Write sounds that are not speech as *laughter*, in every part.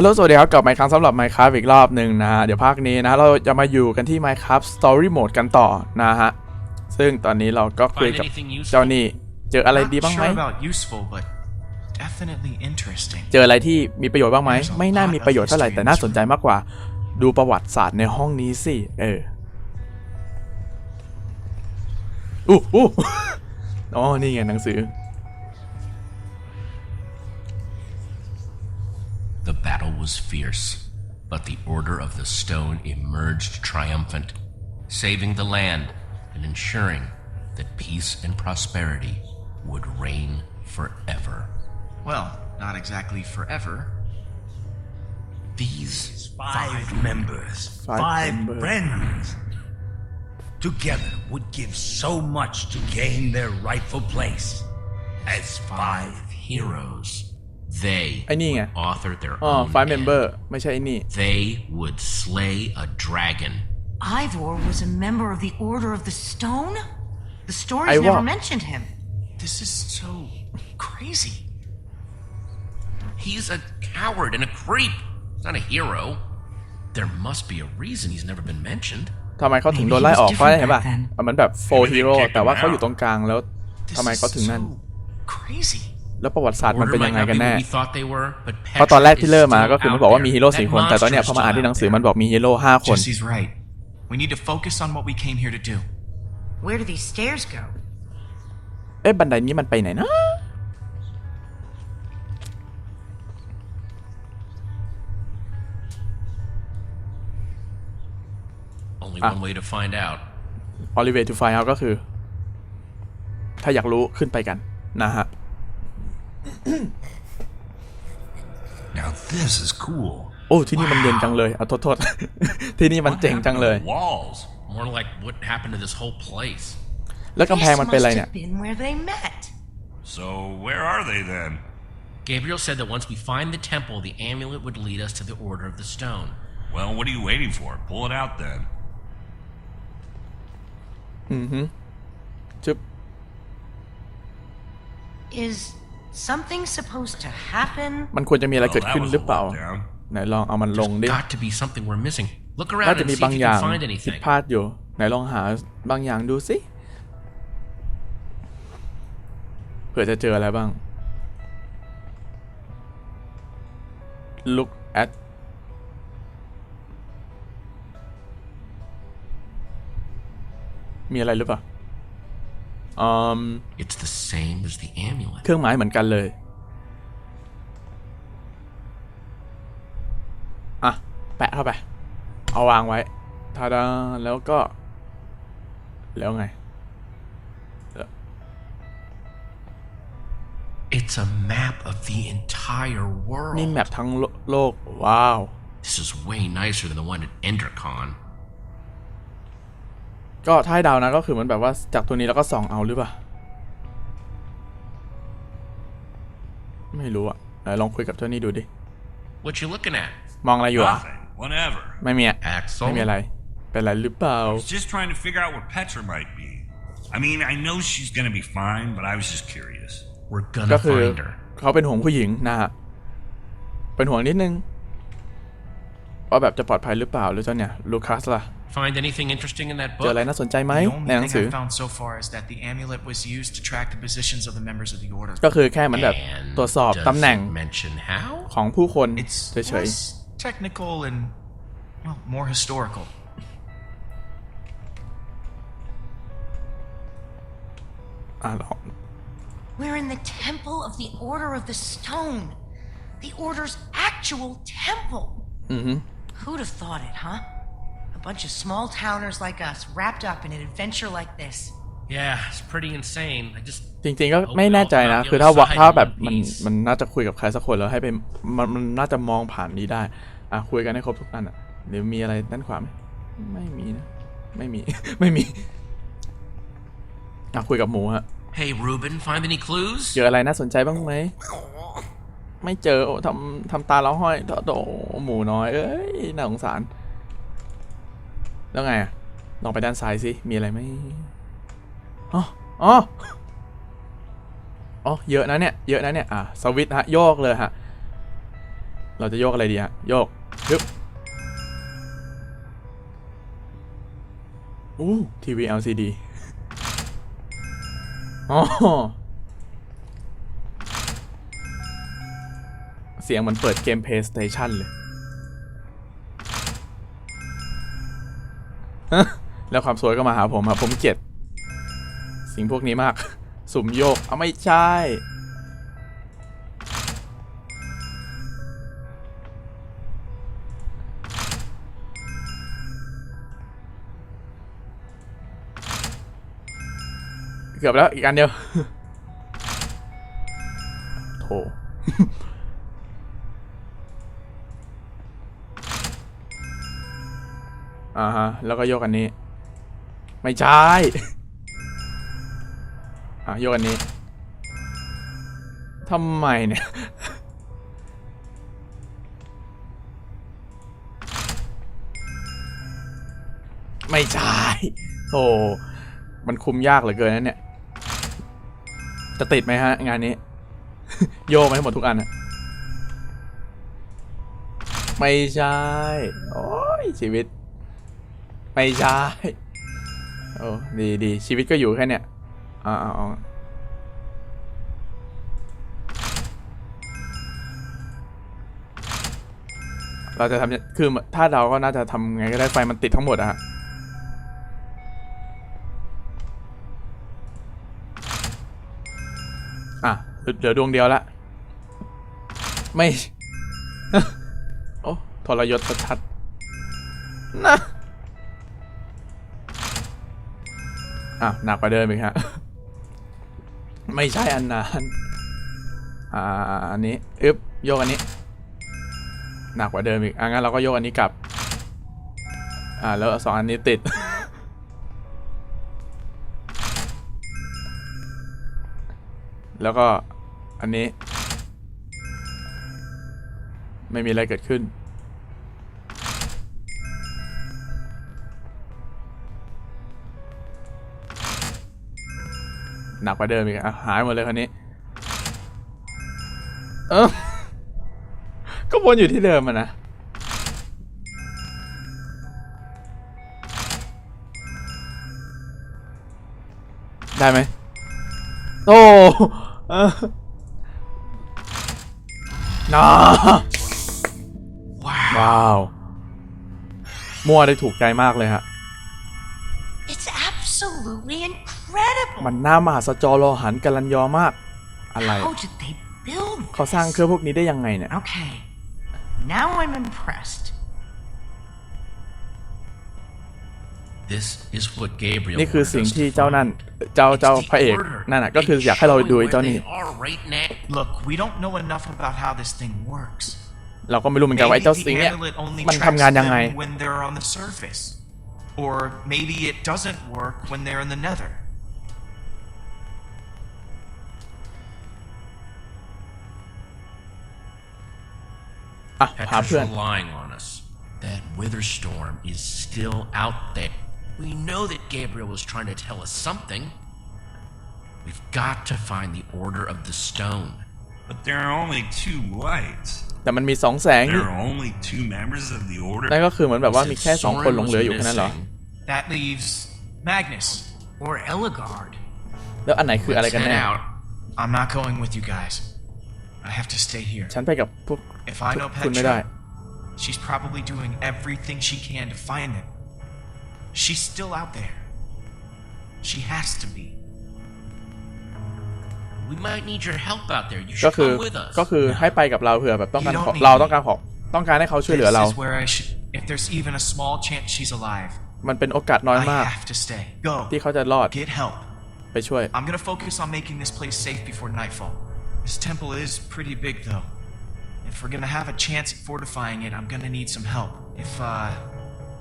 ฮัลโหลสวัสดีครับกลับมาอีกครั้งสำหรับ Minecraft อีกรอบหนึ่งนะฮะ เดี๋ยวภาคนี้นะ เราจะมาอยู่กันที่ Minecraft Story Mode กันต่อนะฮะ ซึ่งตอนนี้เราก็คุย Find กับ anything เจ้า useful? นี่ เจออะไรดี Not บ้างไหม sure about useful, but definitely interesting. เจออะไรที่มีประโยชน์บ้างไหม ไม่น่ามีประโยชน์เท่าไหร่แต่น่าสนใจมากกว่า ดูประวัติศาสตร์ในห้องนี้สิ เอออู้อู้อ๋อนี่ไงหนังสือ battle was fierce, but the Order of the Stone emerged triumphant, saving the land and ensuring that peace and prosperity would reign forever. Well, not exactly forever. These Five members, Five five, members. friends. Together would give so much to gain their rightful place as five heroes, they ไอ้นี่ไง would author their อ๋อ own ไฟเมมเบอ end. ร์ ไม่ใช่ไอ้นี่ They would slay a dragon. Ivor was a member of the Order of the Stone? The stories Ivor. never mentioned him. This is so crazy. He's a coward and a creep. He's not a hero. There must be a reason he's never been mentioned. ทำไมเขาถึงโดน Maybe ไล่ he was ออกเพราะอะไร different เห็นป่ะ back then. เหมือนแบบโฟ Maybe they ฮีโร่ kicked แต่ว่า him เขาอยู่ out. ตรงกลางแล้ว This ทำไม is เขาถึงนั่น so crazy. แล้วประวัติศาสตร์มัน Order เป็นยัง might ไง not กัน be แน่ what we thought they were, but เพราะตอนแรก Petra ที่ is เริ่มมา still ก็คือมัน out บอกว่า there. มีฮีโร่ That สี่คน แต่ตอนเนี้ย monster พอมาอ่าน is ที่หนังสือ still มันบอกมีฮีโร่ห้าคน Jesse's right. We need to focus on what we came here to do. Where do these stairs go? เอ๊ะบันไดนี้มันไปไหนนะ Only Ah. one way to find out. o l i v e to find out ก็คือ ถ้าอยากรู้ขึ้นไปกันนะฮะ *coughs* Now this is cool. โอ้ ที่นี่มันเย็นจังเลยเอาโทษโทษ ที่นี่มันเจ๋งจังเลย *laughs* Walls. More like what happened to this whole place. แล้วกำแพง This มันเป็น must อะไรเนี่ย have been where they met. So where are they then? Gabriel said that once we find the temple, the amulet would lead us to the Order of the Stone. Well, what are you waiting for? Pull it out then. ชึบ Is something supposed to happen? มันควรจะมีอะไร Well, เกิด that ขึ้น was หรือ a เปล่า letdown. ไหนลองเอามันลงดิ Got to be something we're missing. Look น่า around จะ and มี see บาง if อ you ย่าง can find ผิด anything. พลาดอยู่ ไหนลองหาบางอย่างดูสิเผื่อจะเจออะไรบ้าง look at มีอะไรหรือเปล่า อืม It's the same as the amulet. เครื่องหมายเหมือนกันเลย อะ แปะเข้าไป เอาวางไว้ทาดาแล้วก็ แล้วไง It's a map of the entire นี่ world. แมปทั้งโลโลก ว้าว This is way nicer than the one at Endercon. ก็ถ้าให้เดาวนะก็คือเหมันแบบว่าจากตัวนี้แล้วก็ส่องเอาหรือเปล่า ไม่รู้อะไหนลองคุยกับเจ้านี่ดูดิ What you looking at? มองอะไรอยู่อะ Nothing. Whatever. ไม่มีอะ Axel? ไม่มีอะไร เป็นอะไรหรือเปล่า Just trying to figure out where Petra might be. I mean, I know she's gonna be fine, but I was just curious. We're ก็ gonna คือ find her. เขาเป็นห่วงผู้หญิงนะฮะ เป็นห่วงนิดนึง ว่าแบบจะปลอดภัยหรือเปล่าหรือเจ้าเนี่ยลูคัสล่ะ Find anything interesting in that เจออะไร book? น่าสนใจไหม The ในหนั only ง thing สือ I've found so far is that the amulet was used to track the positions of the members of the order. ก็คือแค่เหมือนแบบ And ตรวจสอบ does ตำแหน่ง it mention how? ของผู้คน It's เฉย less technical and well, more historical. ๆอ่ะลอง We're in the temple of the Order of the Stone. The Order's actual temple. Mm-hmm. Who'd have thought it, huh? A bunch of small towners like us wrapped up in an adventure like this. Yeah, it's pretty insane. I just จริงๆก็ไม่แน่ใจนะ คือถ้าว่าถ้าแบบมันมันน่าจะคุยกับใครสักคนแล้วให้ไปมันมันน่าจะมองผ่านนี้ได้ อะคุยกันให้ครบทุกอันอะเดี๋ยวมีอะไรด้านขวาไหมไม่มีนะ ไม่มี ไม่มี อะคุยกับหมูฮะ Hey, Ruben, find any clues? เจออะไรน่าสนใจบ้างไหม ไม่เจอโอ้ทำทำตาแล้วห้อยโถโถหมูน้อย เอ้ยน่าสงสาร แล้วไงอะลองไปด้านซ้ายสิมีอะไรไหมอ๋ออ๋ออ๋อเยอะนะเนี่ย เยอะนะเนี่ย อะสวิตฮะ โยกเลยฮะ เราจะโยกอะไรดีฮะ โยกยึบอู้ทีวี LCD อ๋อ เสียงเหมันเปิดเกม PlayStation เลย แล้วความสวยก็มาหาผมครับผมเกลียดสิ่งพวกนี้มาก สุ่มโยก เอาไม่ใช่ เกือบแล้วอีกอันเดียวโถ อ่าฮะ แล้วก็โยกอันนี้ ไม่ใช่ อะโยกอันนี้ทำไมเนี่ย ไม่ใช่โอ้มันคุมยากเหลือเกินนะเนี่ย จะติดไหมฮะ งานนี้ โยกมาให้หมดทุกอันอะไม่ใช่ โอ้ยชีวิต ไม่ใช่โอ้ดีดีชีวิตก็อยู่แค่เนี้ยอาอเอาเราจะทำเนี่ยคือถ้าเราก็น่าจะทำไงก็ได้ไฟมันติดทั้งหมดอะฮะอะเหลือดวงเดียวละ ไม่ โอ้ทรยศชัดนะ อะหนักกว่าเดิมอีกฮะ ไม่ใช่อันนั้นอ่าอันนี้อึ๊บโยกอันนี้ หนักกว่าเดิมอีกอะงั้นเราก็โยกอันนี้กลับ อ่าแล้วสองอันนี้ติด แล้วก็อันนี้ ไม่มีอะไรเกิดขึ้น หนักกว่าเดิมอีกอะหายหมดเลยคันนี้ เออก็วนอยู่ที่เดิมอะนะได้ไหมโอ้เออนาว้าว มั่วได้ถูกใจมากเลยฮะ It's absolutely incredible. มันหน้ามหาสจอรอหันกัลันยอมาก อะไร How did they build เขาสร้าง this? เครื่องพวกนี้ได้ยังไงเนี่ย Okay. Now I'm impressed. This is what Gabriel นี่คือ wanted สิ่ง us to ที่เจ้านั่น find. เจ้า It's เจ้า the พระเอก order. นั่นน่ะก็คืออยากให้เราดูไอ้ It's เจ้า showing นี่ where they are right now. Look, we don't know enough about how this thing works. เราก็ไม่รู้เหมือนกันว่าไอ้ Maybe เจ้า the สิ่งเนี่ย amulet only มัน tracks ทำงานยังไง them when they're on the surface. Or maybe it doesn't work when they're in the nether. อ่ะหา Petra's เพื่อน relying on us. That wither storm is still out there. We know that Gabriel was trying to tell us something. We've got to find the order of the stone. But there are only two lights. แต่มันมีสองแสง There are only two members of the order. นั่นก็คือเหมือนแบบว่า Since มีแค่สองคน Soren หลง was เหลืออยู่แค่นั้นเหรอ missing, That leaves Magnus. Or Eligard. แล้วอันไหนคืออะไร let's กัน head แน่ out. I'm not going with you guys. I have to stay here. ฉันไปกับพวก If I know คุณไม่ได้ Petra, she's probably doing everything she can to find them. She's still out there. She has to be. We might need your help out there. You ก็ should คือ come with us. ก็คือให้ไปกับเราเผื่อแบบต้องการ You don't ขอ need เรา me. ต้องการขอต้องการให้เขาช่วยเหลือเรา This is where I should. If there's even a small chance she's alive, มันเป็นโอกาสน้อย I มาก have to stay. Go. ที่เขาจะรอด Get help. ไปช่วย I'm gonna focus on making this place safe before nightfall. This temple is pretty big, though. If we're gonna have a chance at fortifying it, I'm gonna need some help. If, uh,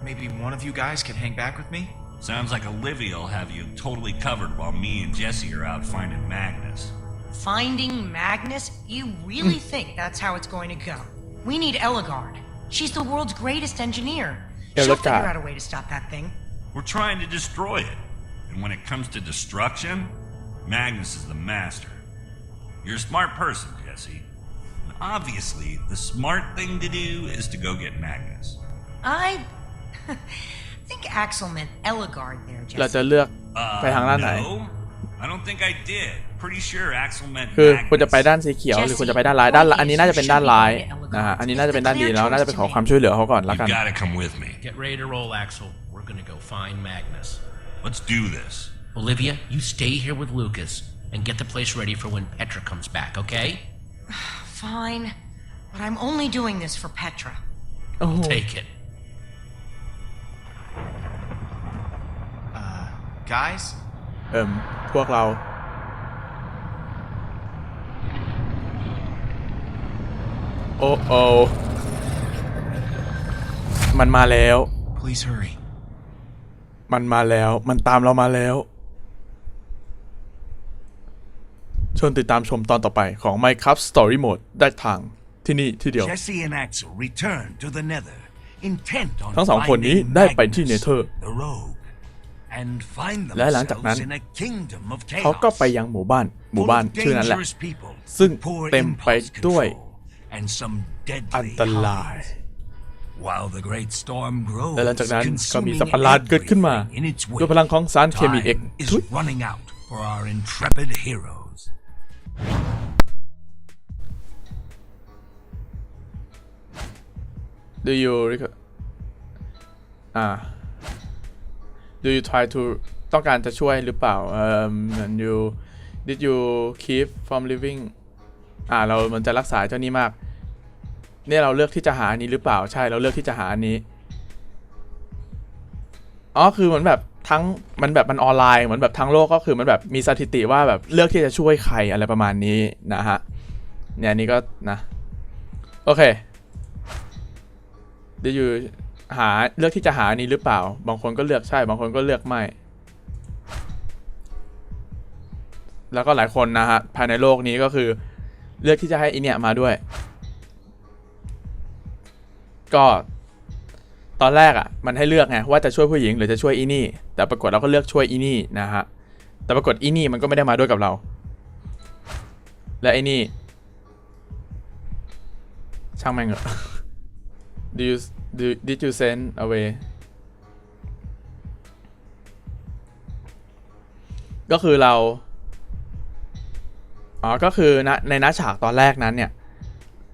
maybe one of you guys can hang back with me? Sounds like Olivia will have you totally covered while me and Jesse are out finding Magnus. Finding Magnus? You really think that's how it's going to go? We need Eligard. She's the world's greatest engineer. She'll figure out a way to stop that thing. We're trying to destroy it. And when it comes to destruction, Magnus is the master. You're a smart person, Jesse. And obviously, the smart thing to do is to go get Magnus. I *laughs* think Axel meant Eligard there, เรา Jesse. จะเลือก Uh, ไปทางด้านไหน no, I don't think I did. Pretty sure Axel meant คือ Magnus. คุณจะไปด้านสีเขียวหรือคุณจะไปด้านร้ายด้านอันนี้น่าจะเป็นด้านร้ายนะฮะอันนี้น่าจะเป็นด้านดีแล้วน่าจะไปขอความช่วยเหลือเขาก่อนละ You กัน gotta come with me. Get ready to roll, Axel. We're gonna go find Magnus. Let's do this. Olivia, you stay here with Lucas and get the place ready for when Petra comes back, okay? *sighs* Fine, but I'm only doing this for Petra. โอ้โห Take it. Guys? เอิ่มพวกเรา โอ้โอมันมาแล้ว Please hurry. มันมาแล้ว มันตามเรามาแล้ว เชิญติดตามชมตอนต่อไปของ Minecraft Story Mode ได้ทางที่นี่ที่เดียว Jesse and Axel return to the Nether, intent on ทั้งสองคนนี้ finding ได้ไปที่ Magnus, Nether the rogue, and find และหลังจากนั้น themselves in a kingdom of เขา chaos, ก็ไปยังหมู่บ้านหมู่ full บ้าน of ชื่อนั้นแหละ dangerous people, ซึ่ง poor เต็มไป impulse ด้วย control, and some อัน deadly ตราย highs. While the great storm grows, และหลังจากนั้นก็มี consuming สัตว์ประหลาดเกิดขึ้นมา everything in its ด้วยพลังของสารเคมี Time เอก is ทุย Do you rec- อ่า Do you try to ต้องการจะช่วยหรือเปล่าเอ่อ and you did you keep from living อ่า เรามันจะรักษาเจ้านี้มาก เนี่ยเราเลือกที่จะหาอันนี้หรือเปล่า ใช่ เราเลือกที่จะหาอันนี้ อ๋อ คือเหมือนแบบ ทั้งมันแบบมันออนไลน์เหมือนแบบทั้งโลกก็คือมันแบบมีสถิติว่าแบบเลือกที่จะช่วยใครอะไรประมาณนี้นะฮะเนี่ยนนี้ก็นะ โอเคเดี๋ยวอยู่หาเลือกที่จะหาอันนี้หรือเปล่า บางคนก็เลือกใช่ บางคนก็เลือกไม่แล้วก็หลายคนนะฮะภายในโลกนี้ก็คือ เลือกที่จะให้อีเนี่ยมาด้วย ก็ ตอนแรกอะ่ะมันให้เลือกไงว่าจะช่วยผู้หญิงหรือจะช่วยอีนี่ แต่ปรากฏเราก็เลือกช่วยอีนี่นะฮะแต่ปรากฏอีนี่มันก็ไม่ได้มาด้วยกับเรา และไอ้นี่ช่างแม่งเหอะ Do you do did you send away ก็คือเรา อ๋อ ก็คือณในหน้าฉากตอนแรกนั้นเนี่ย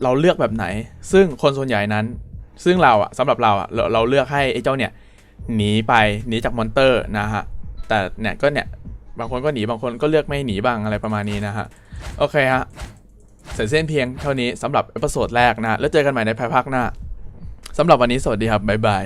เราเลือกแบบไหน ซึ่งคนส่วนใหญ่นั้น ซึ่งเราอะสำหรับเราอะเราเราเลือกให้ไอ้เจ้าเนี่ยหนีไปหนีจากมอนเตอร์นะฮะแต่เนี่ยก็เนี่ยบางคนก็หนีบางคนก็เลือกไม่หนีบ้างอะไรประมาณนี้นะฮะโอเคฮะเสร็จเส้นเพียงเท่านี้สำหรับเอพิโซดแรกนะแล้วเจอกันใหม่ในภายภาคหน้าสำหรับวันนี้สวัสดีครับบ๊ายบาย